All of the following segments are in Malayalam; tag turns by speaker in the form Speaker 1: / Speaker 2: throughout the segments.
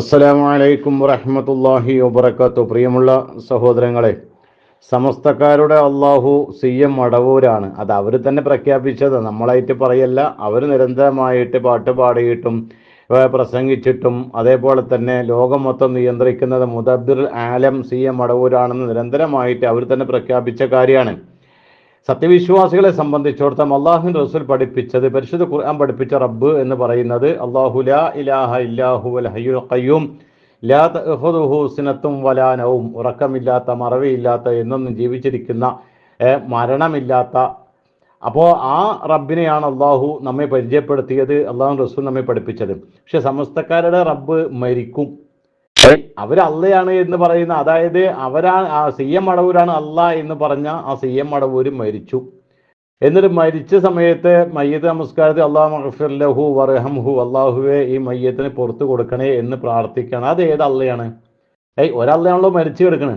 Speaker 1: അസ്സലാമു അലൈക്കും വറഹ്മത്തുള്ളാഹി വബറകാത്തു. പ്രിയമുള്ള സഹോദരങ്ങളെ സമസ്തക്കാരുടെ അള്ളാഹു സി എം മടവൂരാണ് അത് അവർ തന്നെ പ്രഖ്യാപിച്ചത്. നമ്മളായിട്ട് പറയല്ല അവർ നിരന്തരമായിട്ട് പാട്ട് പാടിയിട്ടും പ്രസംഗിച്ചിട്ടും അതേപോലെ തന്നെ ലോകം മൊത്തം നിയന്ത്രിക്കുന്നത് മുദബിർ ആലം സി എം മടവൂരാണെന്ന് നിരന്തരമായിട്ട് അവർ തന്നെ പ്രഖ്യാപിച്ച കാര്യമാണ്. സത്യവിശ്വാസികളെ സംബന്ധിച്ചിടത്തോളം അള്ളാഹുവിൻ റസൂൽ പഠിപ്പിച്ചത് പരിശുദ്ധ ഖുർആൻ പഠിപ്പിച്ച റബ്ബ് എന്ന് പറയുന്നത് അള്ളാഹു ലാ ഇലാഹ ഹയ്യുൽ ഖയ്യൂം ലാ തഅഖുദുഹു സിനത്തും വലാ നൗം ഉറക്കമില്ലാത്ത മറവിയില്ലാത്ത എന്നൊന്നും ജീവിച്ചിരിക്കുന്ന മരണമില്ലാത്ത. അപ്പോൾ ആ റബ്ബിനെയാണ് അള്ളാഹു നമ്മെ പരിചയപ്പെടുത്തിയത് അള്ളാഹു റസൂൽ നമ്മെ പഠിപ്പിച്ചത്. പക്ഷെ സമസ്തക്കാരുടെ റബ്ബ് മരിക്കും. അവർ അള്ളയാണ് എന്ന് പറയുന്ന അതായത് അവരാ സി എം മടവൂരാണ് അല്ല എന്ന് പറഞ്ഞ ആ സി എം മടവൂര് മരിച്ചു. എന്നിട്ട് മരിച്ച സമയത്ത് മയ്യത്ത് നമസ്കാരത്തിൽ അള്ളാഹു മഹഫിർലഹു വർഹംഹു അള്ളാഹുവെ ഈ മയ്യത്തിന് പുറത്തു കൊടുക്കണേ എന്ന് പ്രാർത്ഥിക്കണം അത് ഏത് അള്ളയാണ് ഏയ് ഒരള്ളയാണല്ലോ മരിച്ചു കിടക്കണേ.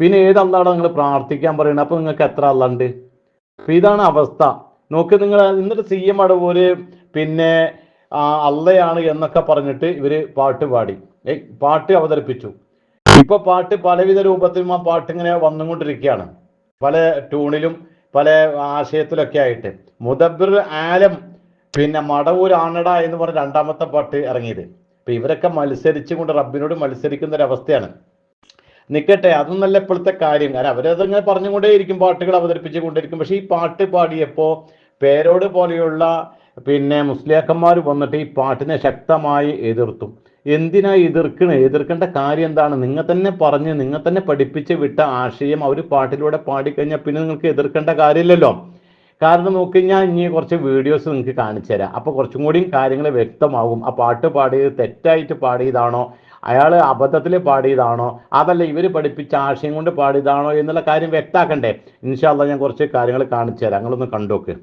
Speaker 1: പിന്നെ ഏത് അള്ളാണ് നിങ്ങൾ പ്രാർത്ഥിക്കാൻ പറയണേ? അപ്പൊ നിങ്ങൾക്ക് എത്ര അള്ള ഉണ്ട്? അപ്പൊ ഇതാണ് അവസ്ഥ. നോക്ക് നിങ്ങൾ എന്നിട്ട് സി എം അടവൂര് പിന്നെ അള്ളയാണ് എന്നൊക്കെ പറഞ്ഞിട്ട് ഇവർ പാട്ട് പാടി. പാട്ട് അവതരിപ്പിച്ചു. ഇപ്പൊ പാട്ട് പലവിധ രൂപത്തിലും ആ പാട്ട് ഇങ്ങനെ വന്നുകൊണ്ടിരിക്കുകയാണ്. പല ട്യൂണിലും പല ആശയത്തിലൊക്കെ ആയിട്ട്. മുദബ്ബിർ ആലം പിന്നെ മടവൂർ ആണട എന്ന് പറഞ്ഞ രണ്ടാമത്തെ പാട്ട് ഇറങ്ങിയത്. ഇപ്പൊ ഇവരൊക്കെ മത്സരിച്ചുകൊണ്ട് റബ്ബിനോട് മത്സരിക്കുന്ന ഒരു അവസ്ഥയാണ് നിക്കട്ടെ നല്ല ഇപ്പോഴത്തെ കാര്യം. കാരണം അവരതിങ്ങനെ പറഞ്ഞുകൊണ്ടേയിരിക്കും പാട്ടുകൾ അവതരിപ്പിച്ചു കൊണ്ടിരിക്കും പക്ഷെ ഈ പാട്ട് പാടിയപ്പോ പേരോട് പോലെയുള്ള പിന്നെ മുസ്ലിയാക്കന്മാർ വന്നിട്ട് ഈ പാട്ടിനെ ശക്തമായി എതിർത്തു. എന്തിനാ എതിർക്കണേ? എതിർക്കേണ്ട കാര്യം എന്താണ്? നിങ്ങൾ തന്നെ പറഞ്ഞ് നിങ്ങൾ തന്നെ പഠിപ്പിച്ച് വിട്ട ആശയം അവർ പാട്ടിലൂടെ പാടിക്കഴിഞ്ഞാൽ പിന്നെ നിങ്ങൾക്ക് എതിർക്കേണ്ട കാര്യമില്ലല്ലോ. കാരണം നോക്കി ഞാൻ ഇനി കുറച്ച് വീഡിയോസ് നിങ്ങൾക്ക് കാണിച്ചു തരാം. അപ്പോൾ കുറച്ചും കൂടിയും കാര്യങ്ങൾ വ്യക്തമാകും. ആ പാട്ട് പാടിയത് തെറ്റായിട്ട് പാടിയതാണോ? അയാൾ അബദ്ധത്തിൽ പാടിയതാണോ? അതല്ല ഇവർ പഠിപ്പിച്ച ആശയം കൊണ്ട് പാടിയതാണോ എന്നുള്ള കാര്യം വ്യക്താക്കണ്ടേ? ഇൻഷാല്ല ഞാൻ കുറച്ച് കാര്യങ്ങൾ കാണിച്ചു തരാം. നിങ്ങളൊന്ന് കണ്ടോക്ക്.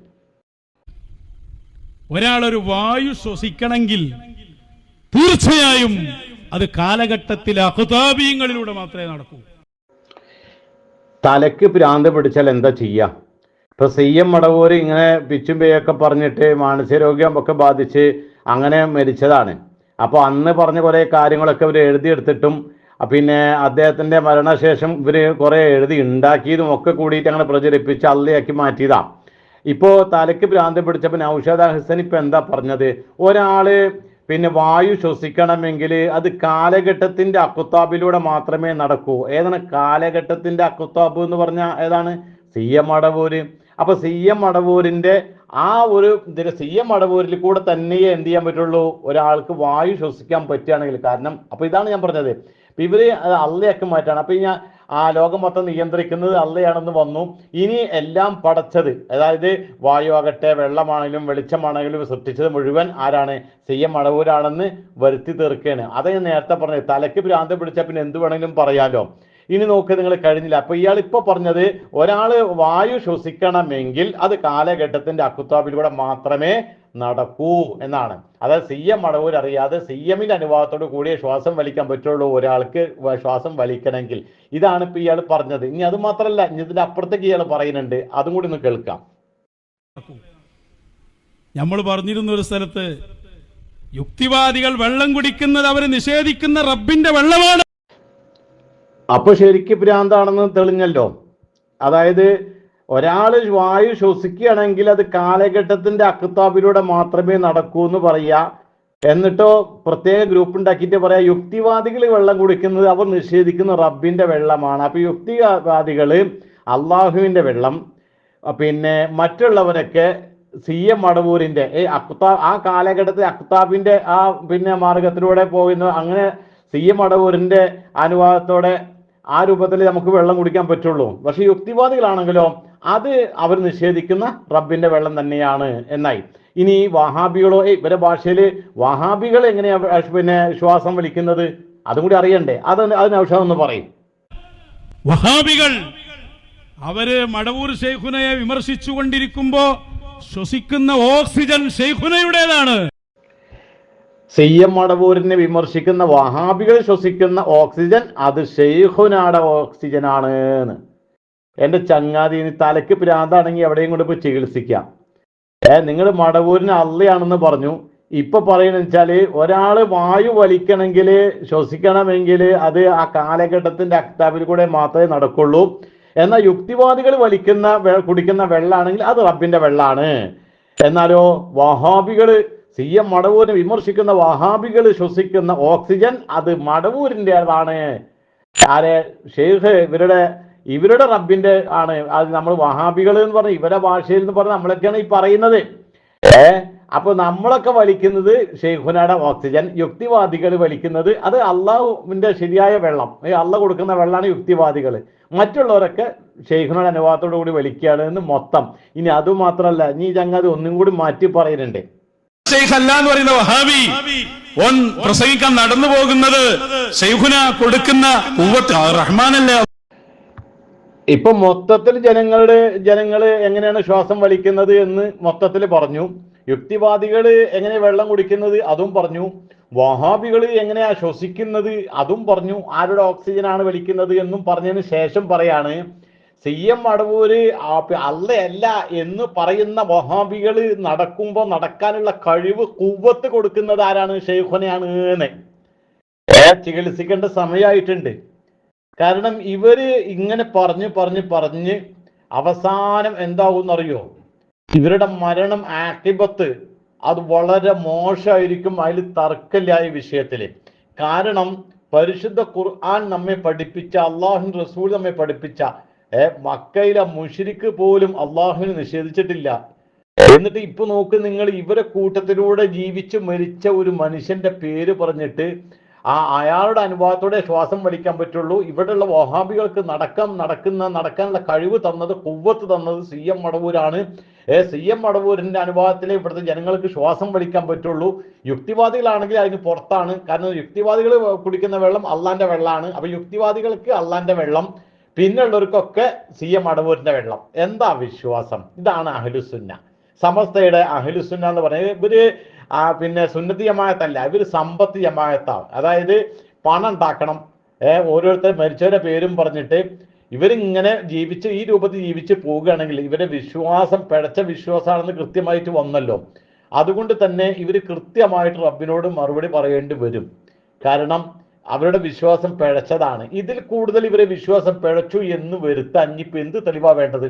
Speaker 2: ഒരാളൊരു വായു ശ്വസിക്കണമെങ്കിൽ തീർച്ചയായും അത് കാലഘട്ടത്തിലെ അഹുതാബീയങ്ങളിലൂടെ മാത്രമേ നടക്കൂ.
Speaker 1: തലക്ക് ഭ്രാന്ത് പിടിച്ചാൽ എന്താ ചെയ്യുക ഇപ്പൊ സി എം മടവൂര് ഇങ്ങനെ പിച്ചും പേയൊക്കെ പറഞ്ഞിട്ട് മാനസികരോഗ്യം ഒക്കെ ബാധിച്ച് അങ്ങനെ മരിച്ചതാണ്. അപ്പോൾ അന്ന് പറഞ്ഞ കുറേ കാര്യങ്ങളൊക്കെ ഇവർ എഴുതിയെടുത്തിട്ടും പിന്നെ അദ്ദേഹത്തിന്റെ മരണശേഷം ഇവർ കുറേ എഴുതി ഉണ്ടാക്കിയതും ഒക്കെ കൂടിയിട്ട് അങ്ങനെ പ്രചരിപ്പിച്ച് അള്ളിയാക്കി മാറ്റിയതാ. ഇപ്പോ തലക്ക് ഭ്രാന്ത് പിടിച്ചപ്പോൾ നൌഷാദ് ഹസൻ ഇപ്പൊ എന്താ പറഞ്ഞത്? ഒരാൾ പിന്നെ വായു ശ്വസിക്കണമെങ്കിൽ അത് കാലഘട്ടത്തിന്റെ അക്കുത്താബിലൂടെ മാത്രമേ നടക്കൂ. ഏതാണ് കാലഘട്ടത്തിന്റെ അക്കുത്താബ് എന്ന് പറഞ്ഞാൽ ഏതാണ്? സി എം അടവൂര്. അപ്പൊ സി എം അടവൂരിന്റെ ആ ഒരു ഇതിന് സി എം അടവൂരിൽ കൂടെ തന്നെയേ എന്ത് ചെയ്യാൻ പറ്റുള്ളൂ? ഒരാൾക്ക് വായു ശ്വസിക്കാൻ പറ്റുകയാണെങ്കിൽ. കാരണം അപ്പൊ ഇതാണ് ഞാൻ പറഞ്ഞത്. ഇവർ അള്ളയൊക്കെ മാറ്റാണ്. അപ്പൊ ഞാൻ ആ ലോകം മൊത്തം നിയന്ത്രിക്കുന്നത് അള്ളയാണെന്ന് വന്നു. ഇനി എല്ലാം പടച്ചത് അതായത് വായു ആകട്ടെ വെള്ളമാണെങ്കിലും വെളിച്ചമാണെങ്കിലും സൃഷ്ടിച്ചത് മുഴുവൻ ആരാണ്? സി എം അടവൂരാണെന്ന് വരുത്തി തീർക്കുകയാണ് അതാ ഞാൻ നേരത്തെ പറഞ്ഞത് തലയ്ക്ക് ഭ്രാന്ത് പിടിച്ചാൽ പിന്നെ എന്ത് വേണമെങ്കിലും പറയാലോ. ഇനി നോക്ക് നിങ്ങൾ കഴിഞ്ഞില്ല. അപ്പൊ ഇയാൾ ഇപ്പൊ പറഞ്ഞത് ഒരാൾ വായു ശ്വസിക്കണമെങ്കിൽ അത് കാലഘട്ടത്തിന്റെ അക്കുത്താബിലൂടെ മാത്രമേ നടക്കൂ എന്നാണ്. അതായത് സി എം അടവൂർ അറിയാതെ സി എമ്മിന്റെ അനുഭവത്തോട് കൂടിയേ ശ്വാസം വലിക്കാൻ പറ്റുള്ളൂ ഒരാൾക്ക് ശ്വാസം വലിക്കണമെങ്കിൽ. ഇതാണ് ഇപ്പൊ ഇയാൾ പറഞ്ഞത്. ഇനി അത് മാത്രമല്ല ഇനി ഇതിന്റെ അപ്പുറത്തേക്ക് ഇയാൾ പറയുന്നുണ്ട്. അതും കൂടി ഒന്ന് കേൾക്കാം.
Speaker 2: നമ്മൾ പറഞ്ഞിരുന്ന ഒരു സ്ഥലത്ത് യുക്തിവാദികൾ വെള്ളം കുടിക്കുന്നത് അവർ നിഷേധിക്കുന്ന റബ്ബിന്റെ വെള്ളമാണ്.
Speaker 1: അപ്പൊ ശരിക്ക് ഭ്രാന്താണെന്ന് തെളിഞ്ഞല്ലോ. അതായത് ഒരാൾ വായു ശ്വസിക്കുകയാണെങ്കിൽ അത് കാലഘട്ടത്തിന്റെ അക്കുത്താബിലൂടെ മാത്രമേ നടക്കൂ എന്ന് പറയാ. എന്നിട്ടോ പ്രത്യേക ഗ്രൂപ്പ് ഉണ്ടാക്കിയിട്ട് പറയാ യുക്തിവാദികൾ വെള്ളം കുടിക്കുന്നത് അവർ നിഷേധിക്കുന്ന റബ്ബിന്റെ വെള്ളമാണ്. അപ്പൊ യുക്തിവാദികൾ അള്ളാഹുവിന്റെ വെള്ളം പിന്നെ മറ്റുള്ളവരൊക്കെ സി എം മടവൂരിന്റെ അക്താ ആ കാലഘട്ടത്തിൽ അക്താബിന്റെ ആ പിന്നെ മാർഗത്തിലൂടെ പോകുന്ന അങ്ങനെ സി എം മടവൂരിന്റെ അനുവാദത്തോടെ ആ രൂപത്തിൽ നമുക്ക് വെള്ളം കുടിക്കാൻ പറ്റുള്ളൂ. പക്ഷെ യുക്തിവാദികളാണെങ്കിലോ അത് അവർ നിഷേധിക്കുന്ന റബ്ബിന്റെ വെള്ളം തന്നെയാണ് എന്നായി. ഇനി വഹാബികളോ ഇവരെ ഭാഷയിൽ വഹാബികൾ എങ്ങനെയാ പിന്നെ വിശ്വാസം വലിക്കുന്നത് അതും കൂടി അറിയണ്ടേ. അത് അതിന് ഒന്ന് പറയും.
Speaker 2: വഹാബികൾ അവർ മടവൂർ ഷെയ്ഖുനയെ വിമർശിച്ചുകൊണ്ടിരിക്കുമ്പോ ശ്വസിക്കുന്ന ഓക്സിജൻ ഷെയ്ഖുനയുടേതാണ്
Speaker 1: സി എം മടവൂരിനെ വിമർശിക്കുന്ന വഹാബികൾ ശ്വസിക്കുന്ന ഓക്സിജൻ അത് ഷെയ്ഖുനാട ഓക്സിജനാണ് എന്ന്. എന്റെ ചങ്ങാതി ഇനി തലയ്ക്ക് പ്രാന്താണെങ്കിൽ എവിടെയും കൊണ്ട് പോയി ചികിത്സിക്കാം. ഏ നിങ്ങൾ മടവൂരിന് അള്ളയാണെന്ന് പറഞ്ഞു. ഇപ്പൊ പറയുന്നത് വെച്ചാൽ ഒരാൾ വായു വലിക്കണമെങ്കിൽ ശ്വസിക്കണമെങ്കിൽ അത് ആ കാലഘട്ടത്തിന്റെ അക്താബിൽ കൂടെ മാത്രമേ നടക്കുള്ളൂ. എന്നാൽ യുക്തിവാദികൾ വലിക്കുന്ന കുടിക്കുന്ന വെള്ളമാണെങ്കിൽ അത് റബ്ബിന്റെ വെള്ളമാണ് എന്നാലോ വഹാബികൾ സി എം മടവൂരിനെ വിമർശിക്കുന്ന വഹാബികൾ ശ്വസിക്കുന്ന ഓക്സിജൻ അത് മടവൂരിന്റെതാണ്. ആരെ? ഷെയ്ഖ് ഇവരുടെ ഇവരുടെ റബ്ബിന്റെ ആണ്. അത് നമ്മൾ വഹാബികൾ എന്ന് പറഞ്ഞ ഇവരുടെ ഭാഷയിൽ എന്ന് പറഞ്ഞ നമ്മളൊക്കെയാണ് ഈ പറയുന്നത്. ഏ? അപ്പൊ നമ്മളൊക്കെ വലിക്കുന്നത് ഷെയ്ഖുനയുടെ ഓക്സിജൻ യുക്തിവാദികൾ വലിക്കുന്നത് അത് അള്ളാഹുവിന്റെ ശരിയായ വെള്ളം. അള്ള കൊടുക്കുന്ന വെള്ളമാണ് യുക്തിവാദികൾ. മറ്റുള്ളവരൊക്കെ ഷെയ്ഖുനയുടെ അനുവാദത്തോടു കൂടി വലിക്കുകയാണ് എന്ന് മൊത്തം. ഇനി അതുമാത്രമല്ല നീ ചങ്ങാതി ഒന്നും കൂടി മാറ്റി പറയുന്നുണ്ട്.
Speaker 2: ഷെയ്ഖ് അല്ല എന്ന് പറയുന്ന വഹാബി ഓൻ പ്രസംഗിക്കാൻ നടന്നു പോകുന്നത് ഷെയ്ഖുന കൊടുക്കുന്ന റഹ്മാനല്ലേ.
Speaker 1: ഇപ്പൊ മൊത്തത്തിൽ ജനങ്ങളുടെ ജനങ്ങൾ എങ്ങനെയാണ് ശ്വാസം വലിക്കുന്നത് എന്ന് മൊത്തത്തിൽ പറഞ്ഞു. യുക്തിവാദികൾ എങ്ങനെ വെള്ളം കുടിക്കുന്നത് അതും പറഞ്ഞു. വഹാബികൾ എങ്ങനെയാ ശ്വസിക്കുന്നത് അതും പറഞ്ഞു. ആരുടെ ഓക്സിജനാണ് വലിക്കുന്നത് എന്നും പറഞ്ഞതിന് ശേഷം പറയാണ്. സി എം അടവൂര് അല്ലയല്ല എന്ന് പറയുന്ന വഹാബികൾ നടക്കുമ്പോ നടക്കാനുള്ള കഴിവ് കുവ്വത്ത് കൊടുക്കുന്നത് ആരാണ്? ഷെയ്ഖുനെയാണ് ചികിത്സിക്കേണ്ട സമയമായിട്ടുണ്ട് കാരണം ഇവർ ഇങ്ങനെ പറഞ്ഞ് പറഞ്ഞ് പറഞ്ഞ് അവസാനം എന്താവും അറിയോ ഇവരുടെ മരണം ആക്ടിബത്ത് അത് വളരെ മോശമായിരിക്കും അതിൽ തർക്കമില്ല ഈ വിഷയത്തിൽ. കാരണം പരിശുദ്ധ ഖുർആൻ നമ്മെ പഠിപ്പിച്ച അള്ളാഹു റസൂൽ നമ്മെ പഠിപ്പിച്ച മക്കയിലെ മുഷിരിക്ക് പോലും അള്ളാഹുവിന് നിഷേധിച്ചിട്ടില്ല. എന്നിട്ട് ഇപ്പൊ നോക്ക് നിങ്ങൾ ഇവരെ കൂട്ടത്തിലൂടെ ജീവിച്ച് മരിച്ച ഒരു മനുഷ്യന്റെ പേര് പറഞ്ഞിട്ട് ആ അയാളുടെ അനുഭവത്തോടെ ശ്വാസം വലിക്കാൻ പറ്റുള്ളൂ. ഇവിടെയുള്ള വഹാബികൾക്ക് നടക്കാൻ നടക്കുന്ന നടക്കാനുള്ള കഴിവ് തന്നത് കുവ്വത്ത് തന്നത് C M മടവൂരാണ്. A C M മടവൂരിന്റെ അനുഭവത്തിലെ ഇവിടുത്തെ ജനങ്ങൾക്ക് ശ്വാസം വലിക്കാൻ പറ്റുള്ളൂ. യുക്തിവാദികളാണെങ്കിൽ അതിന് പുറത്താണ്. കാരണം യുക്തിവാദികൾ കുടിക്കുന്ന വെള്ളം അള്ളാന്റെ വെള്ളമാണ്. അപ്പൊ യുക്തിവാദികൾക്ക് അള്ളാന്റെ വെള്ളം. പിന്നുള്ളവർക്കൊക്കെ സി എം അടവൂരിന്റെ വെള്ളം. എന്താ വിശ്വാസം? ഇതാണ് അഹ്ലുസുന്ന സമസ്തയുടെ അഹ്ലുസുന്ന എന്ന് പറയുന്നത് ഇവർ ആ പിന്നെ സുന്നത്തി ഇവർ സമ്പത്ത് അതായത് പണം ഉണ്ടാക്കണം. ഏർ ഓരോരുത്തർ മരിച്ചവരുടെ പേരും പറഞ്ഞിട്ട് ഇവരിങ്ങനെ ജീവിച്ച് ഈ രൂപത്തിൽ ജീവിച്ച് പോവുകയാണെങ്കിൽ ഇവരുടെ വിശ്വാസം പിഴച്ച വിശ്വാസമാണെന്ന് കൃത്യമായിട്ട് വന്നല്ലോ. അതുകൊണ്ട് തന്നെ ഇവർ കൃത്യമായിട്ട് റബ്ബിനോട് മറുപടി പറയേണ്ടി വരും. കാരണം അവരുടെ വിശ്വാസം പിഴച്ചതാണ്. ഇതിൽ കൂടുതൽ ഇവരെ വിശ്വാസം പിഴച്ചു എന്ന് വരുത്താൻ ഇനിയിപ്പോൾ എന്ത് തെളിവാ വേണ്ടത്?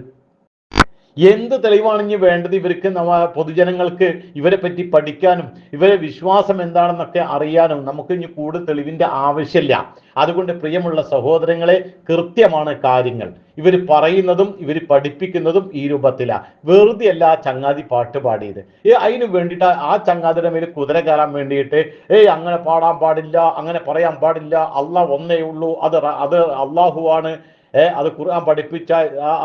Speaker 1: എന്ത് തെളിവാണ് ഇനി വേണ്ടത് ഇവർക്ക് നമ്മ പൊതുജനങ്ങൾക്ക് ഇവരെ പറ്റി പഠിക്കാനും ഇവരെ വിശ്വാസം എന്താണെന്നൊക്കെ അറിയാനും നമുക്ക് ഇനി കൂടുതൽ തെളിവിന്റെ ആവശ്യമില്ല. അതുകൊണ്ട് പ്രിയമുള്ള സഹോദരങ്ങളെ കൃത്യമാണ് കാര്യങ്ങൾ. ഇവർ പറയുന്നതും ഇവർ പഠിപ്പിക്കുന്നതും ഈ രൂപത്തിലാണ് വെറുതെ അല്ല ആ ചങ്ങാതി പാട്ട് പാടിയത്. ഏ അതിന് വേണ്ടിയിട്ട് ആ ചങ്ങാതിയുടെ മേൽ കുതിര കയറാൻ വേണ്ടിയിട്ട് ഏയ് അങ്ങനെ പാടാൻ പാടില്ല അങ്ങനെ പറയാൻ പാടില്ല അള്ളാഹ് ഒന്നേ ഉള്ളൂ അത് അത് അള്ളാഹുവാണ് അത് ഖുർആൻ പഠിപ്പിച്ച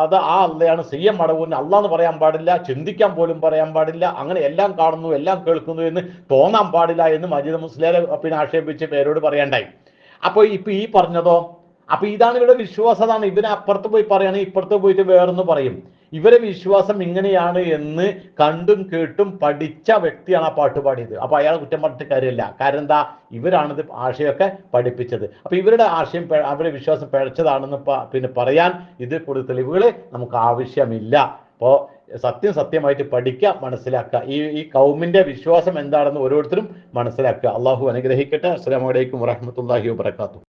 Speaker 1: അത് ആ അള്ളയാണ് സി എം അടവൂരിന് അള്ളാന്ന് പറയാൻ പാടില്ല ചിന്തിക്കാൻ പോലും പറയാൻ പാടില്ല അങ്ങനെ എല്ലാം കാണുന്നു എല്ലാം കേൾക്കുന്നു എന്ന് തോന്നാൻ പാടില്ല എന്ന് മജീദ് മുസ്ലിം പിന്നെ ആക്ഷേപിച്ച് പേരോട് പറയണ്ടായി. അപ്പോൾ ഇപ്പൊ ഈ പറഞ്ഞതോ? അപ്പൊ ഇതാണ് ഇവിടെ വിശ്വാസതാണ്. ഇവരെ അപ്പുറത്ത് പോയി പറയുകയാണെങ്കിൽ ഇപ്പുറത്ത് പോയിട്ട് വേറെന്ന് പറയും. ഇവരെ വിശ്വാസം ഇങ്ങനെയാണ് എന്ന് കണ്ടും കേട്ടും പഠിച്ച വ്യക്തിയാണ് ആ പാട്ട് പാടിയത്. അപ്പൊ അയാൾ കുറ്റം പറഞ്ഞിട്ട് കാര്യമില്ല. കാരണം എന്താ? ഇവരാണിത് ആശയമൊക്കെ പഠിപ്പിച്ചത്. അപ്പൊ ഇവരുടെ ആശയം അവരുടെ വിശ്വാസം പിഴച്ചതാണെന്ന് പിന്നെ പറയാൻ ഇത് കൂടുതൽ തെളിവുകൾ നമുക്ക് ആവശ്യമില്ല. അപ്പോ സത്യം സത്യമായിട്ട് പഠിക്കുക മനസ്സിലാക്കുക. ഈ ഈ കൗമിന്റെ വിശ്വാസം എന്താണെന്ന് ഓരോരുത്തരും മനസ്സിലാക്കുക. അള്ളാഹു അനുഗ്രഹിക്കട്ടെ. അസ്സാം വലൈക്കും വറഹ്മത്തുള്ളാഹി വബറകാതുഹു.